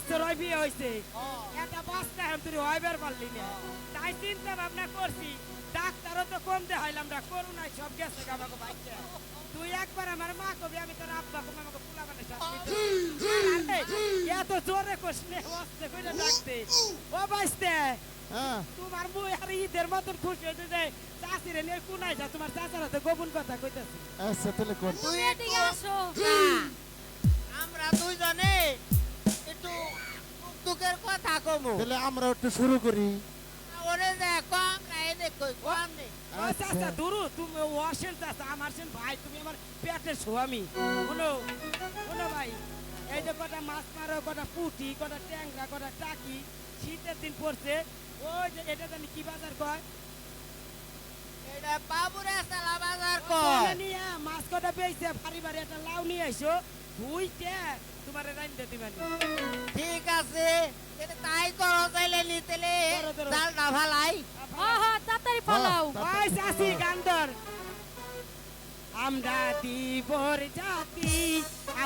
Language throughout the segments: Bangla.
বছর হয় বিয়ে হয়েছে একটা বাচ্চা তুই হইবার পারলি না। তাই চিন্তা ভাবনা করছি ডাক্তারও তো কম দেখাইলাম না করুণায় সব গেছে আমাকে বাচ্চা তুই একবার আমার মা কবি আমি তোর আব্বা কবি আমাকে পোলা মানে এত জোরে কষলে হচ্ছে কইটা ডাকতে। ও বাঁচতে হ্যাঁ। তোমার মুই আর ঈদের মতন খুশি হয়েছে যে চাষিরে নিয়ে কুনাই যা তোমার চাচার হাতে গোপন কথা কইতাছি। আচ্ছা তাহলে কোন তুই এদিকে আসো। আমরা দুইজনে একটু দুঃখের কথা কমু। তাহলে আমরা একটু শুরু করি। ওরে যে কম না এনে কই কম নেই ও চাচা দুরু তুমি ওয়াসেন চাচা আমার সেন ভাই তুমি আমার পেটের স্বামী। শোনো শোনো ভাই এই যে কটা মাছ মারো কটা পুঁটি কটা ট্যাংরা কটা টাকি শীতের দিন পড়ছে ওই যে এটা জানি কি বাজার কয়? এটা বাবুরে সালা বাজার নিয়ে মাছ কটা পেয়েছে ভারী ভারী একটা লাউ নিয়ে আইসো ধুইতে তোমার রাইন্দে দিবেন। ঠিক আছে তাই করো তাইলে নিতেলে। করো, করো। ডালটা ভালাই। হ হ তাড়াতাড়ি চাষি গান্দর। আমরা দিবর জাতি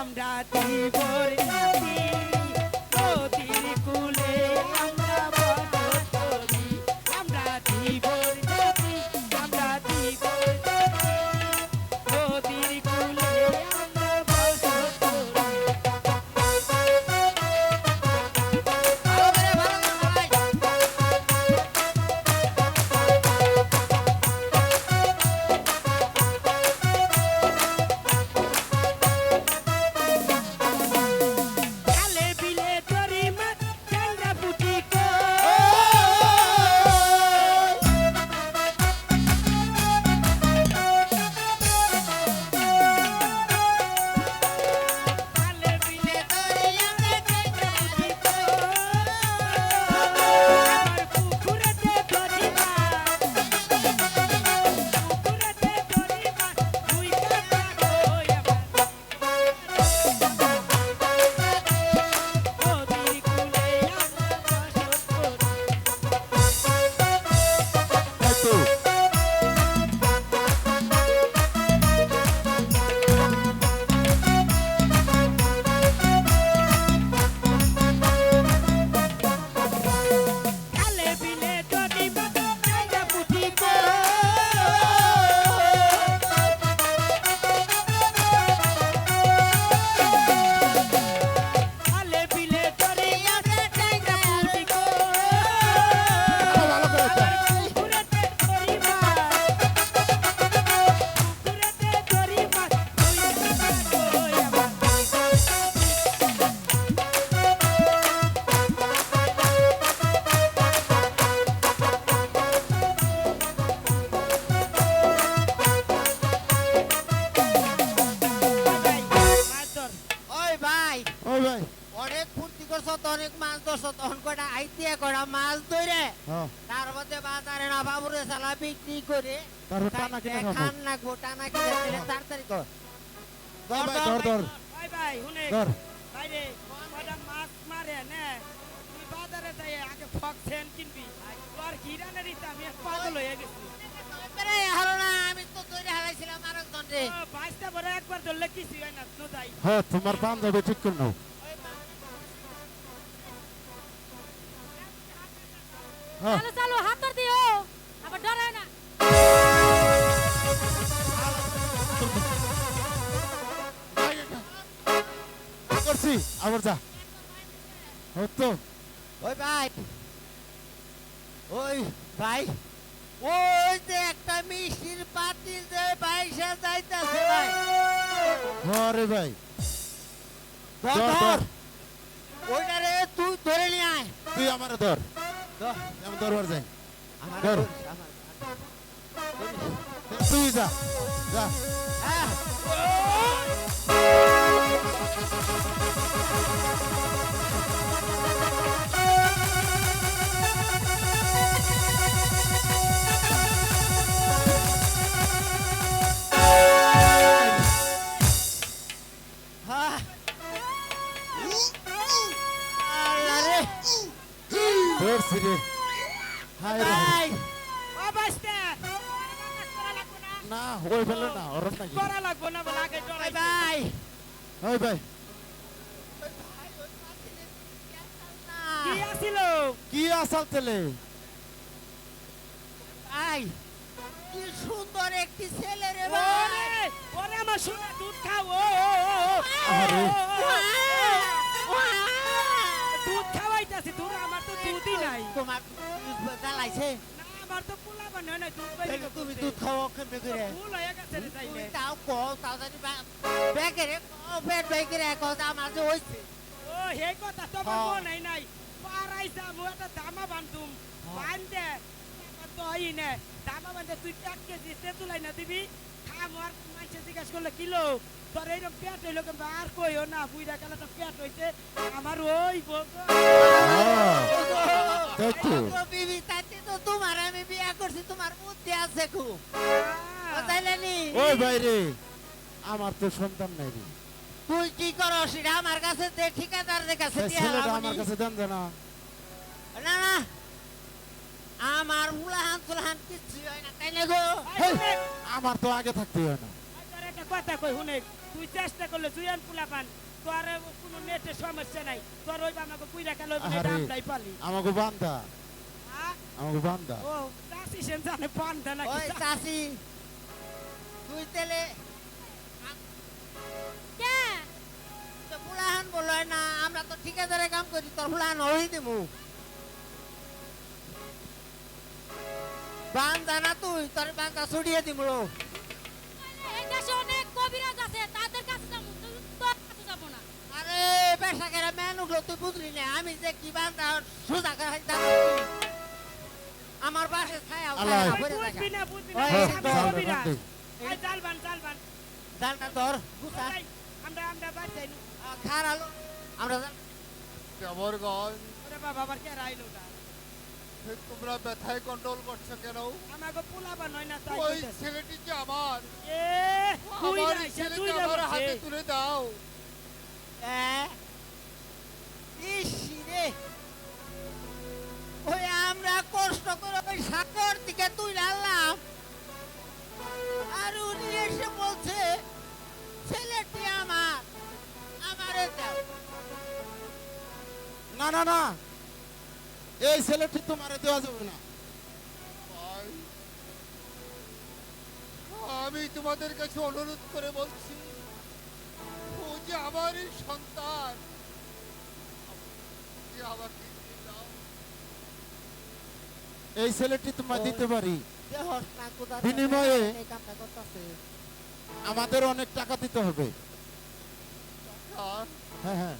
আমরা দিবর জাতি। নদীর কুলে আমরা মধ্যে বাজারে না বাবুরে সালা বিক্রি করে। খান লাগবো টানা কিনে তাড়াতাড়ি কর। ধর ধর। ভাই ভাই শুনে ধর। ভাই রে কটা মাছ মারে নে? তুই বাজারে যাই আগে ফক সেন কিনবি। তোর কিরানে দিতে আমি পাগল হয়ে গেছি। এবারে হারো না আমি তো তৈরি হারাইছিলাম আরেকজন রে। বাইশটা বড় একবার ধরলে কিছু হয় না নো তাই হ্যাঁ তোমার বান্ধবী ঠিক করে নাও। হ্যাঁ চালো চালো হাত ধর দিও আবার ডরায় না করছি আবার যা। হতো ওই ভাই। ওই ভাই। ওই যে একটা মিষ্টির পাতিল যে বাইশে যাইতাছে ভাই। হ্যাঁ রে ভাই। ধর ধর, ধর। ধর। ওইটা রে তুই ধরে নিয়ে আয়। তুই আমার ধর। ধর। আমি ধরবার যাই। আমার ধর। ধরিস, আমার- নাকি করা লাগবো না বলে আগে ডরাই ভাই ওই ভাই কি আসাল? তেলে? আই কি সুন্দর একটি ছেলে রে ভাই ওরে আমার সোনা দুধ খাও ও ও, ও, ও, আরে। ও, ও, ও, দুধ খাওয়াইতাছি দুধ আমার তো দুধই নাই। তোমার দুধ জ্বালাইছে? না আমার তো পোলা বানায় না দুধ তাহলে তুমি দুধ খাওয়া কেমনে করে ভুল হয়ে গেছে রে তাইলে তাও কও তাড়াতাড়ি ব্যাগে রে পেট ব্যাগে রে কও আমার যে হইছে ও হে কথা তো হ্যাঁ। নাই নাই পারাই যাব একটা দামা বান্ধুম বান্ধে টাকা তো দামা বান্ধে তুই এক কেজি তেঁতুলাই না দিবি খাম আর মাইসে জিজ্ঞাসা করলে কিলো তোর এইরকম পেট হইল কিন্তু আর কইও না বুইরা গেলে তো পেট হইছে আমার ওই তো তোমার আমি বিয়া করছি তোমার বুদ্ধি আছে খুব। ওই আমার তো সন্তান নাই রে। তুই কি করো সেটা আমার কাছে দে ঠিকাদারদের কাছে ছেলেটা আমার কাছে দেন দে না। না না। আমার উলাহান তুলাহান কিচ্ছু হয় না তাই না গো? আমার তো আগে থাকতে হয় না। তোর একটা কথা কই শুনে। তুই চেষ্টা করলে জুয়ান পোলা পান। তোর কোনো নেটের সমস্যা নাই। তোর ওই আমাকে কুইরা পালি। আমাকে বান্দা আমাকে বান্দা ও চাষি সেন জানে পান্তা নাকি ওই চাষি তুই তেলে কে তো ফুলাহান বলো না আমরা তো ঠিকাদারে কাম করি তোর ফুলাহান হই দিমু বান্দা না তুই তোর বান্দা ছড়িয়ে দিমু এই দেশে অনেক কবিরাজ আছে তাদের কাছে যাব তুই তোর কাছে যাব না আরে পেশা করে মেনুগুলো তুই বুঝলি না আমি যে কি বান্দা সোজা করে আমার পাশে ছায়া আল্লাহ। বুঝবি না বুঝবি না ওই, হ্যাঁ, সামনে জাল কবিরাজ। বান্ধে। এই জালবান জালবান জালটা ধর গুছা আমরা নু। আমরা জাল- ওরে বাবা আবার কে রাইলো ওটা? তোমরা ব্যথায় কন্ট্রোল করছ কেন আমাকে পোলাবা নয় না তাই ওই কইতাছে। ছেলেটি আমার এ, আমার ছেলেকে আমার হাতে তুলে দাও? দিকে তুই আনলাম আর উনি এসে বলছে ছেলেটি আমার আমারে দাও না না না এই ছেলেটি তোমারে দেওয়া যাবে না আমি তোমাদের কাছে অনুরোধ করে বলছি ও যে আমারই সন্তান যে আমাকে। এই ছেলেটি তোমায় দিতে পারি। বিনিময়ে আমাদের অনেক টাকা দিতে হবে। হ্যাঁ হ্যাঁ।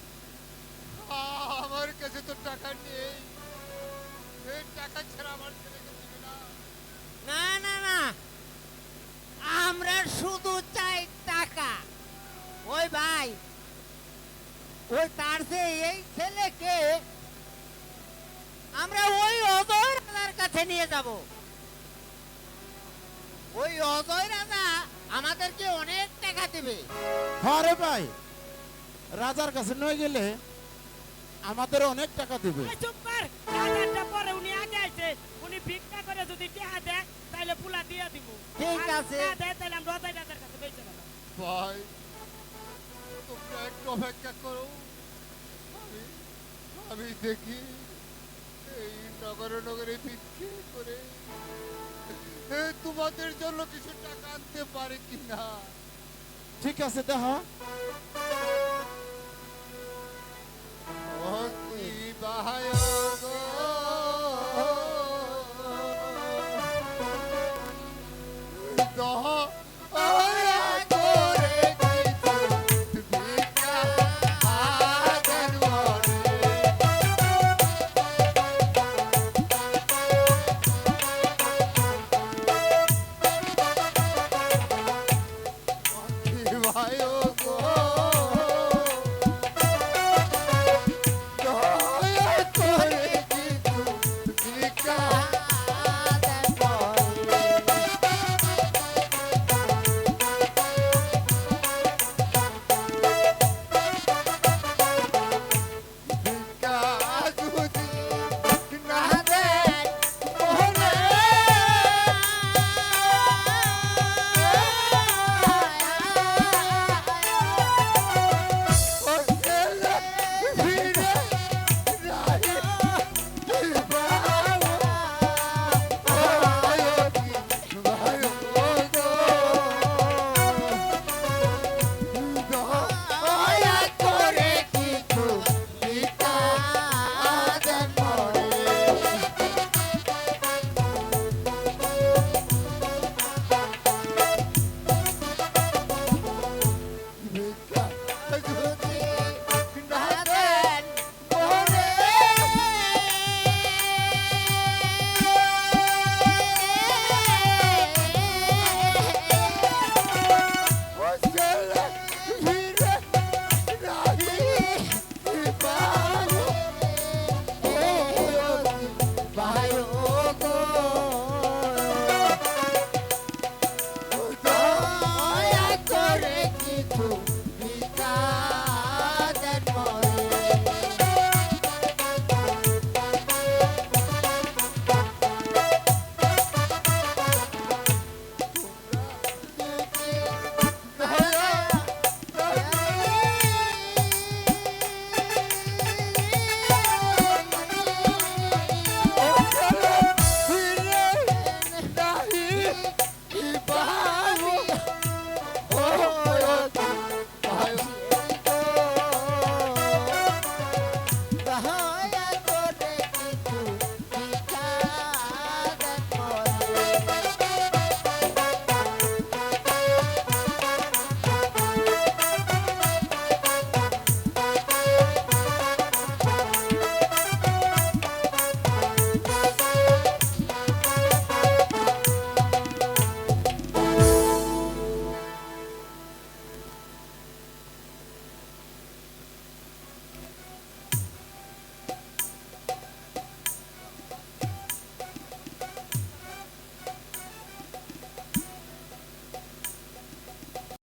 কাছে নিয়ে যাব ওই অজয় রাজা আমাদেরকে অনেক টাকা দেবে হ্যাঁ রে ভাই রাজার কাছে নয় গেলে আমাদের অনেক টাকা দেবে চুপ কর। রাজারটা পরে উনি আগে আইছে। উনি ভিক্ষা করে যদি টেহা দেয়, তাইলে পুলা দিয়া দিব। ঠিক আছে। না দেয়, তাইলে আমরা অজয় রাজার কাছে বেচে দেব। ভাই তোমরা একটু অপেক্ষা করো আমি আমি দেখি এই নগরে নগরে ভিক্ষে করে। তোমাদের জন্য কিছু টাকা আনতে পারে কিনা? ঠিক আছে দেখা। বাহায়।